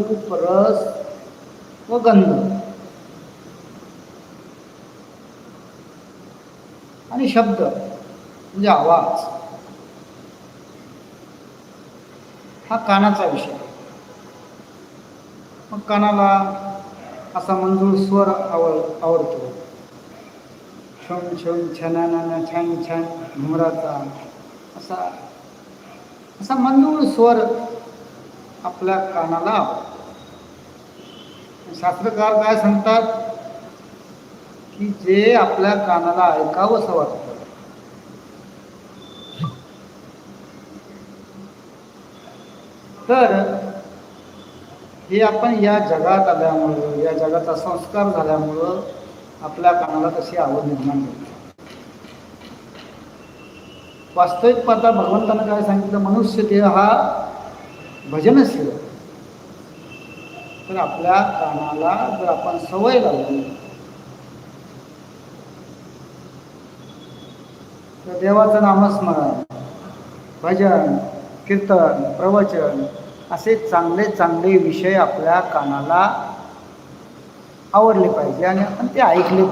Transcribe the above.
रूप रस व गंध. आणि शब्द म्हणजे आवाज हा कानाचा विषय. मग कानाला असा मंजूळ स्वर आवड आवडतो. छम छम छनाना छान छान घुमराचा असा असा मंजूळ स्वर आपल्या कानाला. शास्त्रकार काय सांगतात? की जे आपल्या कानाला ऐकावंसं वाटतं. तर हे आपण या जगात आल्यामुळं या जगाचा संस्कार झाल्यामुळं आपल्या कानाला तशी आवड निर्माण होते. वास्तविक पाहता भगवंतानं काय सांगितलं? मनुष्य देह हा भजन भजनशील तर आपल्या कानाला जर आपण सवय लावली तर देवाचं नामस्मरण भजन कीर्तन प्रवचन असे चांगले चांगले विषय आपल्या कानाला आवडले पाहिजे आणि आपण ते ऐकले